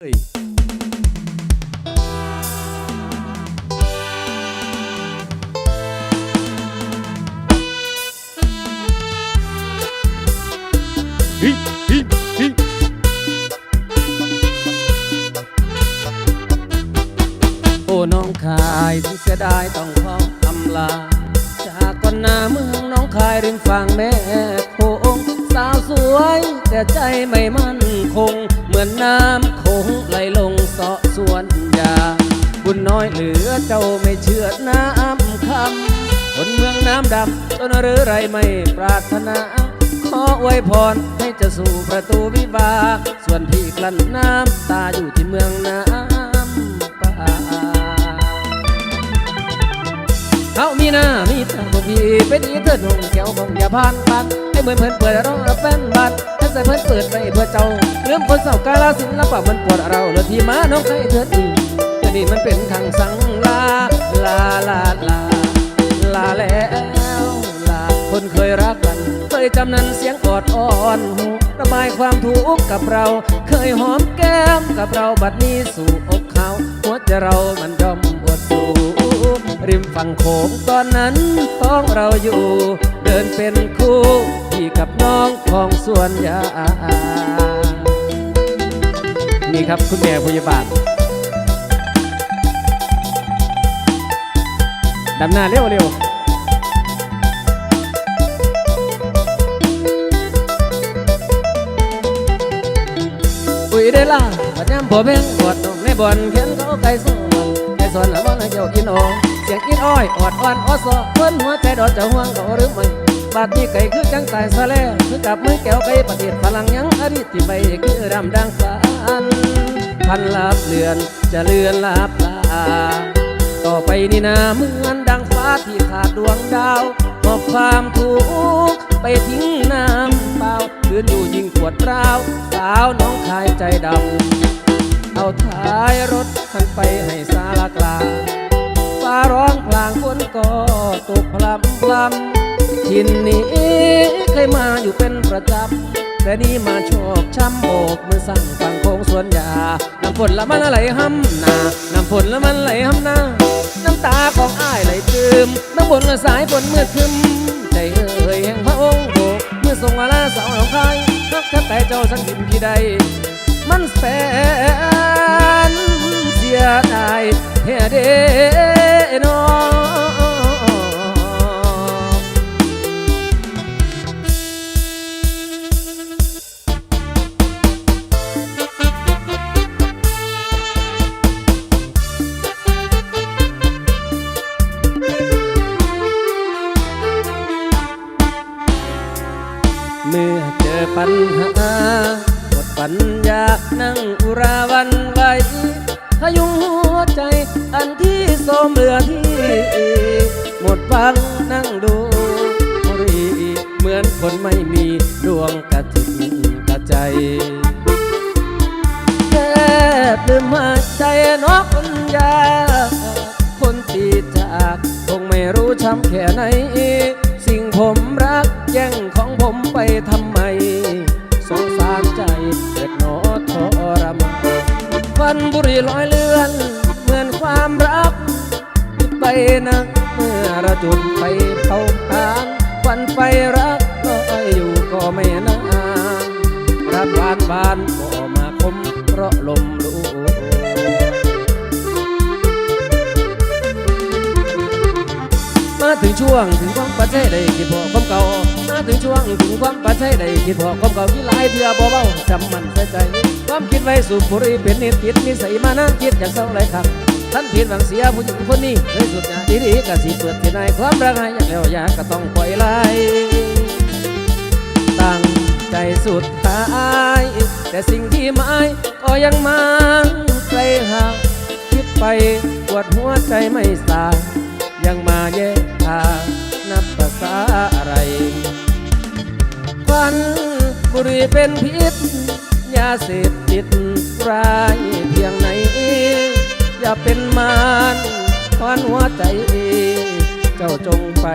เอ้ยฮิฮิฮิโอ้น้องคายที่เสียดายต้องขออำลา จากก่อนหน้าเมืองน้องคายริมฝั่งแม่โคงสาวสวยแต่ใจไม่มั่นคง มือนน้ำคงไหลลงเสาะสวนยา บุญน้อยเหลือเจ้าไม่เชื่อน้ำคำคนเมืองน้ำดำต้นหรือไรไม่ปรารถนา ขออวยพรให้จะสู่ประตูวิวาส่วนพี่กลั้นน้ำตาอยู่ที่เมืองน้ำป่าเขามีหน้ามีตาบ่มีเป็นอีเถิดหงแก้วคงอย่าผ่านบันให้เหมือนเพิ่อนเปิดร้องรับแฟนบัตรให้ใส่เพิ่นเปิดไปเพื่อเจ้าเรื่องคนเศร้ากาลสินแล้วป่ามันปวดเราแล้วที่มาน้องใครเถิดอีเดี๋ยวนี้มันเป็นทางสังลาลาลาลาลาแล้วลาคนเคยรักกันเคยจำนันเสียงออดอ่อนหูระบายความทุกข์กับเรา เคยหอมแก้มกับเราบัดนี้สู่อกเขาหัวใจเรามันยอมอดสูริมฝั่งโขงตอนนั้นท้องเราอยู่ เดินเป็นคู่ พี่กับน้องของสวนยานี่ครับคุณแม่พยาบาลดำหน้าเร็วเร็วอุ้ยได้ล่ะปัญญามผัวเพ่งปวดนมในบ่อนเขียนเขาไก่สอนไก่สอนแล้วมันให้เจ้ากินโอเสียงกินอ้อยออดอ่อนอ้อสอเพิ่นหัวใจดอดจะห่วงเขาหรือไม่ บาดนี้ไก่คือจังตายซะแล้วคือกับมือแก้วไก่ประเทศพลังยังอริที่ไปคือรำดังฝันพันลับเลือนจะเลือนลับตาต่อไปนี่นาเหมือนดังฟ้าที่ขาดดวงดาวหอบความทุกข์ไปทิ้งน้ำเปล่าคืนอยู่ยิ่งปวดร้าวสาวน้องคายใจดำเอาท้ายรถขันไปให้สารกลางฟ้า ร้องพลางฝนก็ตกพลำพลำทินนี้เคยมาอยู่เป็นประจำแต่นี่มาโชคช้ำโบกมือสั่งฝั่งโค้งสวนยา น้ำฝนละมันไหลห้ำหนาน้ำฝนละมันไหลห้ำหน้าน้ำตาของอ้ายไหลซึมน้ำฝนละสายฝนมืดครึมใจเอ่ยแห่งพระองค์โบกเมื่อทรงมาลาสาวหนองคายนักแทบแต่เจ้าสังกินที่ใดมันแสนเสียดายเฮเด้ นอเมื่อเจอปัญหาหมดปัญญานั่งอุราวันไหว พยุงหัวใจ อันที่โสมเหลือที่หมดฟังนั่งดูบุรีเหมือนคนไม่มีดวงกระติกกระใจแทบลืมหาใจนอกปัญญาคนตีจากคงไม่รู้ช้ำแค่ไหน สิ่งผมรักแย่งของผมไปทำ นะเมื่อเราจุดไฟเผาผลาญควันไฟรักก็อยู่ก็ไม่นานรักบานบานก็มาคมเพราะลมลูมาถึงช่วงถึงความปัจจัยได้คิดพอความเก่ามาถึงช่วงถึงความปัจจัยได้คิดพอความเก่าที่หลายเถื่อบ่เบาจำมันใส่ใจ ความคิดไว้สูบบุรีเป็นนิดติดนิสัยมานั่งคิดอยากเศร้าไรครับ ท่านผิดหวังเสียผู้หญิงคนนี้เลยสุดยาดีๆกะสิเปิดที่ในความรักให้อยากแล้วอยากก็ต้องปล่อยไหลตั้งใจสุดท้ายแต่สิ่งที่หมายก็ยังมาไกลห่างคิดไปปวดหัวใจไม่สายยังมาแยกทางนับภาษาอะไรควันบุรีเป็นพิษยาเสพติดร้ายเพียงไหน อย่าเป็นมารควันหัวใจ เจ้าจงไป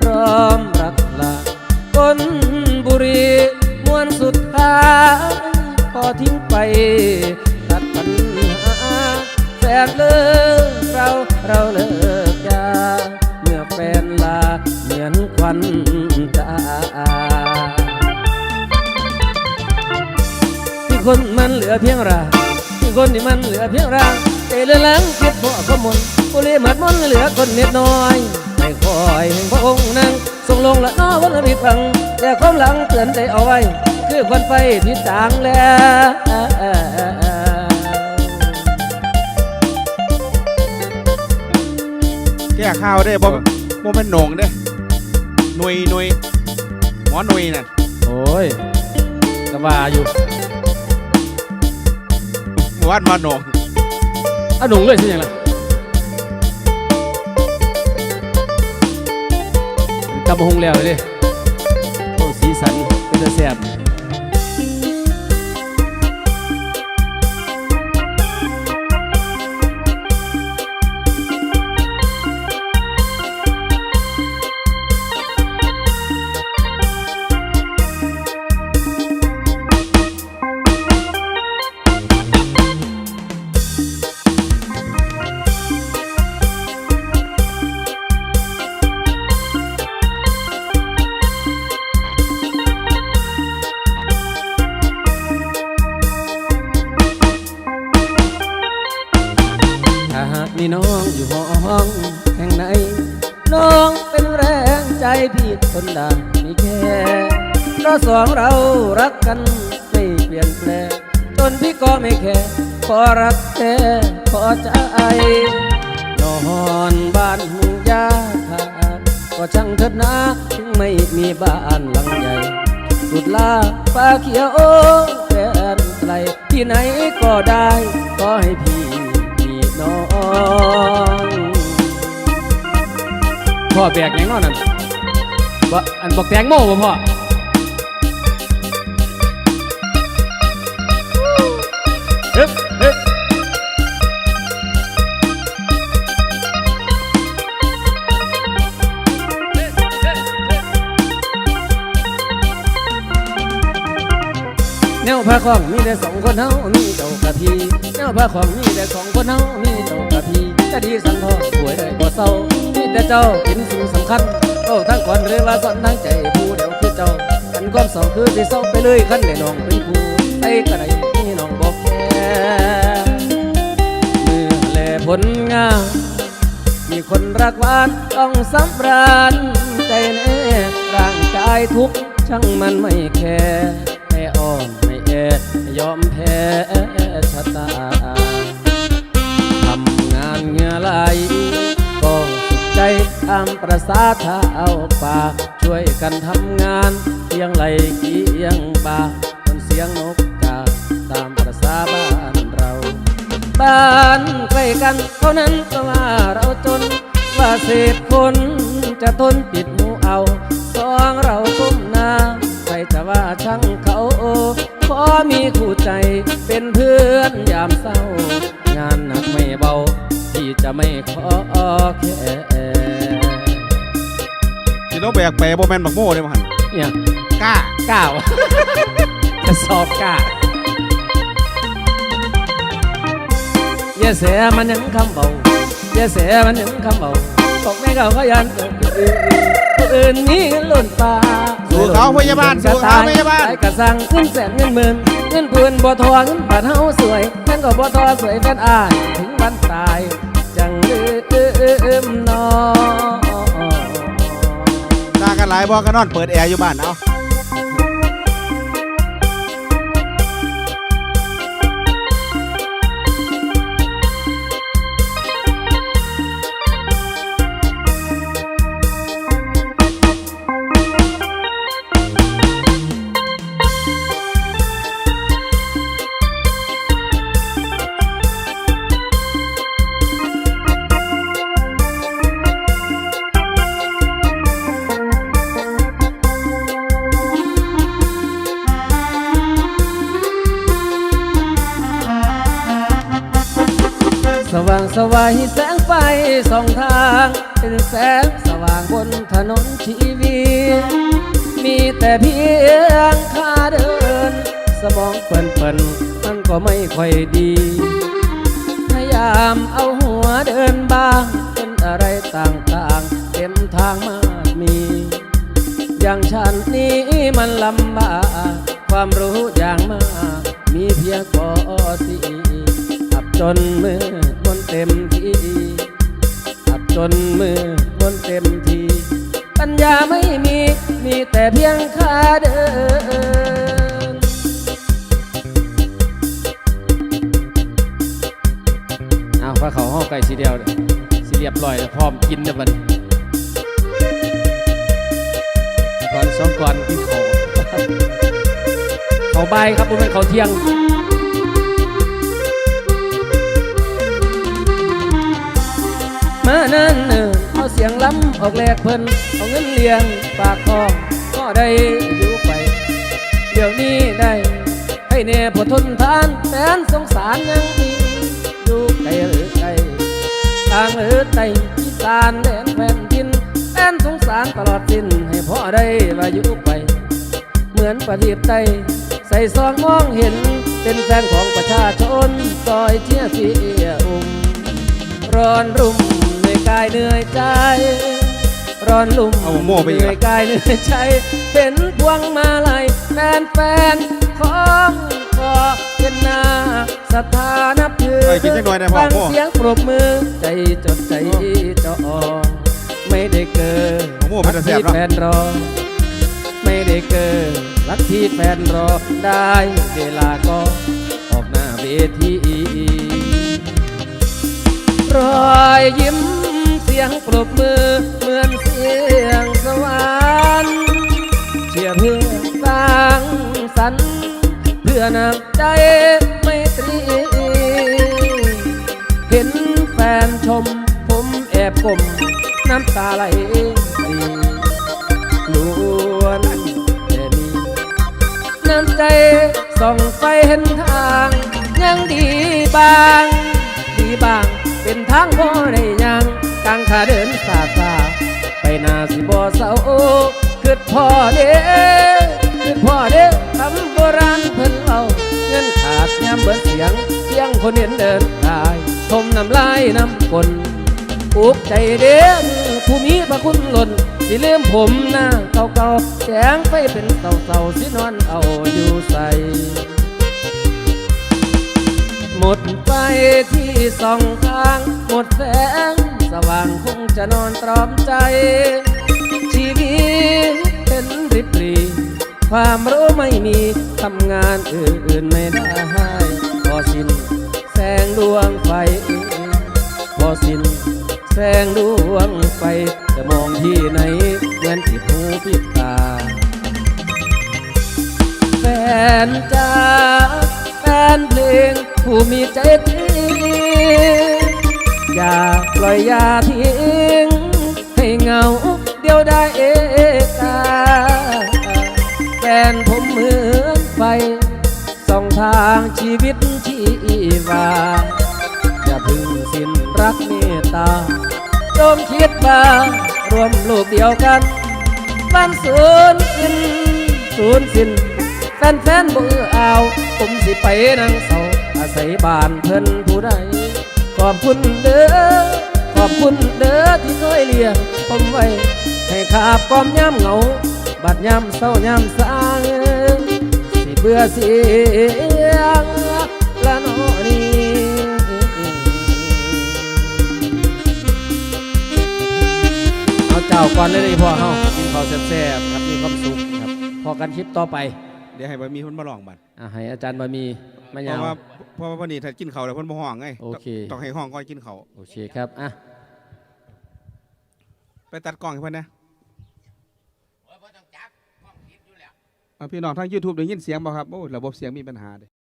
พร้อมรักลาก้นบุรีมวนสุดท้ายพอทิ้งไปนเลิกเราเราเลิกยาเมื่อแฟนลาเหมือนควันตาที่คนมันเหลือเพียงรา คนที่มันเหลือเพียงร่างใจเลือล้างคิดบ่ขมนบุรีหมัดมนเหลือคนนิดน้อยไม่คอยแห่งพระองค์นั่งทรงลงละน้อวันริฟังแต่ความหลังเตือนใจเอาไว้ คือควันไฟที่จางแล้วแก้ข้าวได้บ่บ่แม่นโหนงเด้หน่วยหน่วยหมอหน่วยน่ะโอ้ยก็ว่าอยู่เมื่อ วานมาโหนงเอาหนุ่งเลยสิอย่างไรกำมะฮงแล้วเลยดิโอ้สีสันเป็นตาแซ่บ องเรารักกันไม่เปลี่ยนแปลงจนพี่ก็ไม่แค่ขอรักแค่ขอใจนอนบ้านหุงยาขาดก็ช่างเถิดนะถึงไม่มีบ้านหลังใหญ่สุดลาฟ้าเขียวโอ้แฟนไกลที่ไหนก็ได้ขอให้พี่มีน้องพ่อแบกยังนอนั่นบ่อันบอกแตงโมบ่พ่อ คนเฮามีเจ้ากะทีแนวพระของมีแต่สองคนเฮามีเจ้ากะทีจะดีสังทองป่วยได้บ่เศร้ามีแต่เจ้าเป็นสิ่งสำคัญเอ้าทั้งก่อนหรือว่าก่อนทั้งใจผู้เดียวคือเจ้าอันความเศร้าคือสิเศร้าไปเลยคันได้น้องเป็นผู้ไอ้ก็ได้มีน้องบอกแค่เมื่อแลผลงานมีคนรักหวานต้องสำราญใจแน่ร่างกายทุกช่างมันไม่แคร์ ยอมแพ้ชะตา ทำงานเงือไหลก็สุขใจตามประสาเท้าป่า ช่วยกันทำงานเคียงไหลเคียงบ่าบนเสียงนกกาตามประสาบ้านเรา บ้านใกล้กันเท่านั้นก็ว่าเราจน ว่าเศษคนจะทนปิดหูเอาสองเราก้มหน้าใครจะว่าช่างเขา ขอมีคู่ใจเป็นเพื่อนยามเศร้า งานหนักไม่เบา ที่จะไม่ขอแค่สิต้องแบกไปบ่แม่นบักโม่เด้บ่หั่นเนี่ยกล้าก้าวจะสอบก้าอย่าเสียมันยังคำเบาอย่าเสียมันยังคำเบาบอกไม่เก่าก็ยันตัวอื่นตัวอื่นมีเงินล้นฟ้า สู่เขาพยาบาลสู่เขาพยาบาลไอ้กระสังเงินแสนเงินหมื่นเงินปืนบ่ทอเงินบาทเฮาสวยแฟนก็บ่ทอสวยแฟนอายถึงวันตาย จังลืมน้องตากันหลายบ่ก็นอนเปิดแอร์อยู่บ้านเอา แสงสว่างบนถนนชีวีมีแต่เพียงข้าเดิน สมองเปิ่นเปิ่นๆมันก็ไม่ค่อยดี พยายามเอาหัวเดินบ้าง เป็นอะไรต่างๆ เต็มทางมากมี อย่างฉันนี้มันลำบากความรู้อย่างมาก มีเพียงพอสี่อับจนมือมนเต็มที่ จนมือมนเต็มที ปัญญาไม่มี มีแต่เพียงขาเดิน เอ้าวพระเขาห้องไก่สีเดียวสีเรียบร้อยแล้วพร้อมกินเด้อบัดนี้ก่อนสองก่อนกินเขา เขาใบครับบ่แม่นเขาเที่ยง มานั่นเนิ่นเอาเสียงล้ำออกแลกเพิ่นเอาเงินเลี้ยงปากคองก็ได้อยู่ไป เดี๋ยวนี้ได้ให้แน่พอทนทานแสนสงสารยังมีอยู่ไกลหรือไกลทางหรือไกลอีสานแดนแผ่นดินแสนสงสารตลอดสิ้นให้พ่อได้ว่าอยู่ไป เหมือนประทีปไตใส่ซองมองเห็นเป็นแฟนของประชาชนซอยเชียเสียอุ่มร้อนรุ่มายเหนื่อยใจ ร้อนลุ่มเอาโม่ไปอีกเหนื่อยกายเหนื่อยใจ เป็นพวงมาลัยแฟนแฟนๆของก็เป็นหน้าสถานับถือไปกินจักหน่อยได้พ่อฟังโม่ เสียงปรบมือใจจดใจจ่อไม่ได้เกิดโอ้โม่มันจะแซ่บเนอะแฟนรอ ไม่ได้เกิดรักที่แฟนรอได้เวลาก็ออกหน้าเวทีรอยยิ้มเสี ยงปรบมือเหมือนเสียงสวรรค์เชียร์เพื่อสร้างสรรค์เพื่อนำใจไม่ตรี เห็นแฟนชมผมแอบกลมน้ำตาไหลรีล้วนแต่มีน้ำใจส่องไฟเห็นทาง ยังดีบาง ดีบางเป็นทางบ่ได้ยังกาง ขาเดินสาสาไปนาสิบ่เศร้าคือพ่อเด้คือพ่อเด้คำโบราณเพิ่นเล่าเงินขาดยามเบิดเสียง เสียงคนเห็นเดินทายทมน้ำลายน้ำกลอุกใจเด้อผู้มีพระคุณหล้นสิลืมผมหน้าเก่าๆแสงไฟเป็นเต่าๆสินอนเอาอยู่ใส่หมดไฟที่สองทาง หมดแสง สว่างคงจะนอนตรอมใจ ชีวิตเป็นริบรีความรู้ไม่มีทำงานอื่นๆไม่ได้พอสิ้นแสงดวงไฟพอสิ้นแสงดวงไฟจะมองที่ไหนเหมือนผิดหูผิดตาแฟนจ้าแฟนเพลงผู้มีใจจริง อย่าปล่อยอย่าทิ้ง ให้เหงาเดียวได้เอกาแฟนผมเหมือนไฟส่องทางชีวิตชีวาอย่าพึ่งสิ้นรักเมตตาโยมคิดว่ารวมลูกเดียวกันมันสูญสิ้นสูญสิ้นแฟนแฟนบ่เอื้อเอาผมสิไปนั่งเศร้าอาศัยบ้านเพิ่นผู้ใด อบคุณเด้อขอบคุณเด้อที่เคยเลี้ยงผมไว้ให้ขาบกอมย่ำเหงา บัดย่ำเศร้าย่ำสางสิเบื่อเสียงละโนนี้เอาเจ้าก่อนเลยเลยพ่อเฮากินข้าวแซ่บๆครับมีความสุขครับพอกันคลิปต่อไป เดี๋ยวให้บะมีเพิ่นมาลองบัดอะให้อาจารย์บะมีมายาวราะว่า เพราะว่าวันนี้ถ้ากินข้าวแล้วเพิ่นบ่ห้องไงโอเค ต้องให้ห้องก่อนกินข้าวโอเคครับอะไปตัดกล้องให้เพิ่นนะเอาพี่น้องทาง YouTube ได้ยินเสียงบ่ครับโอ้ระบบเสียงมีปัญหาเด้